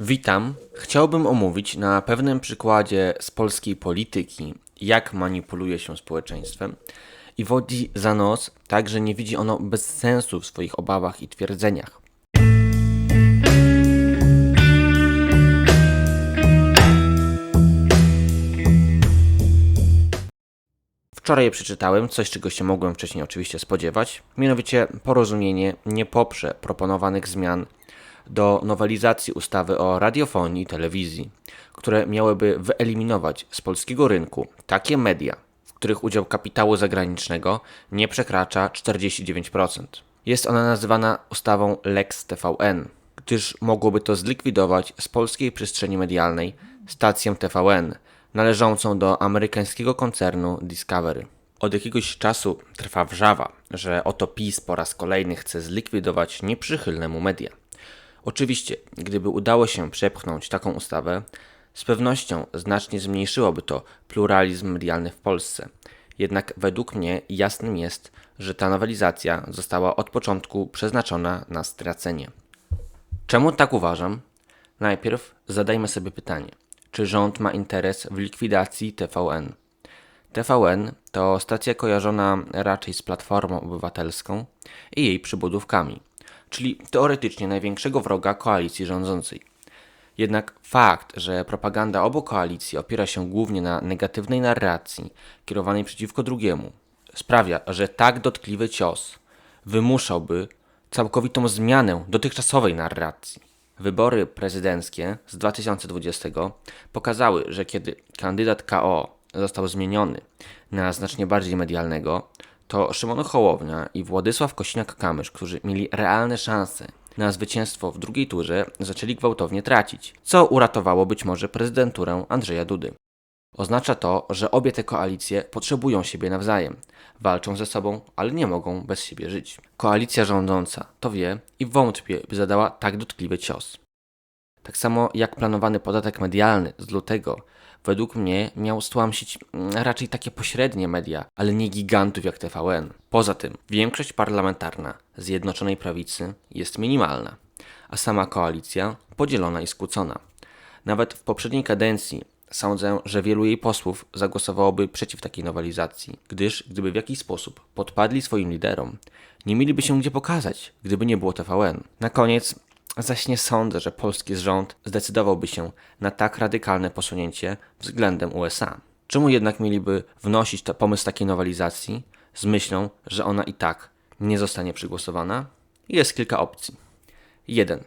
Witam. Chciałbym omówić na pewnym przykładzie z polskiej polityki, jak manipuluje się społeczeństwem i wodzi za nos tak, że nie widzi ono bez sensu w swoich obawach i twierdzeniach. Wczoraj przeczytałem coś, czego się mogłem wcześniej oczywiście spodziewać, mianowicie porozumienie nie poprze proponowanych zmian do nowelizacji ustawy o radiofonii i telewizji, które miałyby wyeliminować z polskiego rynku takie media, w których udział kapitału zagranicznego nie przekracza 49%. Jest ona nazywana ustawą Lex TVN, gdyż mogłoby to zlikwidować z polskiej przestrzeni medialnej stację TVN, należącą do amerykańskiego koncernu Discovery. Od jakiegoś czasu trwa wrzawa, że oto PiS po raz kolejny chce zlikwidować nieprzychylne mu media. Oczywiście, gdyby udało się przepchnąć taką ustawę, z pewnością znacznie zmniejszyłoby to pluralizm medialny w Polsce. Jednak według mnie jasnym jest, że ta nowelizacja została od początku przeznaczona na stracenie. Czemu tak uważam? Najpierw zadajmy sobie pytanie, czy rząd ma interes w likwidacji TVN? TVN to stacja kojarzona raczej z Platformą Obywatelską i jej przybudówkami, czyli teoretycznie największego wroga koalicji rządzącej. Jednak fakt, że propaganda obu koalicji opiera się głównie na negatywnej narracji kierowanej przeciwko drugiemu, sprawia, że tak dotkliwy cios wymuszałby całkowitą zmianę dotychczasowej narracji. Wybory prezydenckie z 2020 pokazały, że kiedy kandydat KO został zmieniony na znacznie bardziej medialnego, to Szymon Hołownia i Władysław Kosiniak-Kamysz, którzy mieli realne szanse na zwycięstwo w drugiej turze, zaczęli gwałtownie tracić, co uratowało być może prezydenturę Andrzeja Dudy. Oznacza to, że obie te koalicje potrzebują siebie nawzajem, walczą ze sobą, ale nie mogą bez siebie żyć. Koalicja rządząca to wie i wątpię, by zadała tak dotkliwy cios. Tak samo jak planowany podatek medialny z lutego, według mnie miał stłamsić mm, raczej takie pośrednie media, ale nie gigantów jak TVN. Poza tym, większość parlamentarna Zjednoczonej Prawicy jest minimalna, a sama koalicja podzielona i skłócona. Nawet w poprzedniej kadencji sądzę, że wielu jej posłów zagłosowałoby przeciw takiej nowelizacji, gdyż gdyby w jakiś sposób podpadli swoim liderom, nie mieliby się gdzie pokazać, gdyby nie było TVN. Na koniec Zaś nie sądzę, że polski rząd zdecydowałby się na tak radykalne posunięcie względem USA. Czemu jednak mieliby wnosić ta pomysł takiej nowelizacji z myślą, że ona i tak nie zostanie przegłosowana? Jest kilka opcji. 1.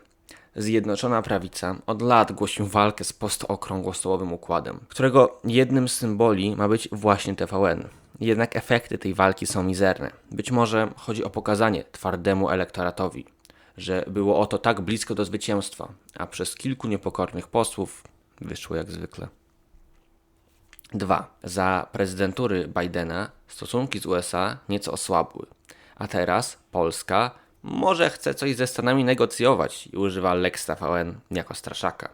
Zjednoczona Prawica od lat głosi walkę z postokrągłostołowym układem, którego jednym z symboli ma być właśnie TVN. Jednak efekty tej walki są mizerne. Być może chodzi o pokazanie twardemu elektoratowi, że było oto tak blisko do zwycięstwa, a przez kilku niepokornych posłów wyszło jak zwykle. 2. Za prezydentury Bidena stosunki z USA nieco osłabły, a teraz Polska może chce coś ze Stanami negocjować i używa Lex TVN jako straszaka.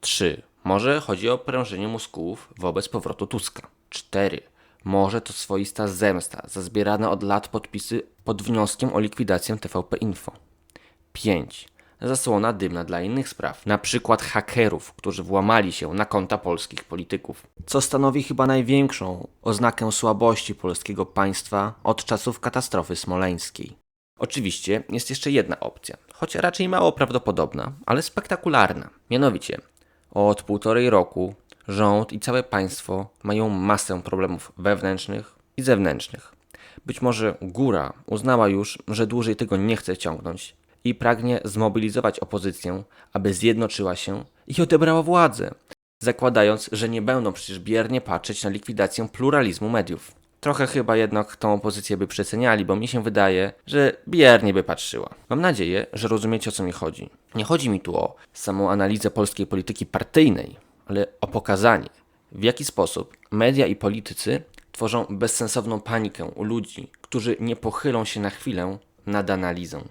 3. Może chodzi o prężenie muskułów wobec powrotu Tuska. 4. Może to swoista zemsta za zbierane od lat podpisy pod wnioskiem o likwidację TVP Info. 5. Zasłona dymna dla innych spraw, na przykład hakerów, którzy włamali się na konta polskich polityków. Co stanowi chyba największą oznakę słabości polskiego państwa od czasów katastrofy smoleńskiej. Oczywiście jest jeszcze jedna opcja, choć raczej mało prawdopodobna, ale spektakularna. Mianowicie, od półtorej roku rząd i całe państwo mają masę problemów wewnętrznych i zewnętrznych. Być może góra uznała już, że dłużej tego nie chce ciągnąć i pragnie zmobilizować opozycję, aby zjednoczyła się i odebrała władzę, zakładając, że nie będą przecież biernie patrzeć na likwidację pluralizmu mediów. Trochę chyba jednak tą opozycję by przeceniali, bo mi się wydaje, że biernie by patrzyła. Mam nadzieję, że rozumiecie o co mi chodzi. Nie chodzi mi tu o samą analizę polskiej polityki partyjnej, ale o pokazanie, w jaki sposób media i politycy tworzą bezsensowną panikę u ludzi, którzy nie pochylą się na chwilę nad analizą.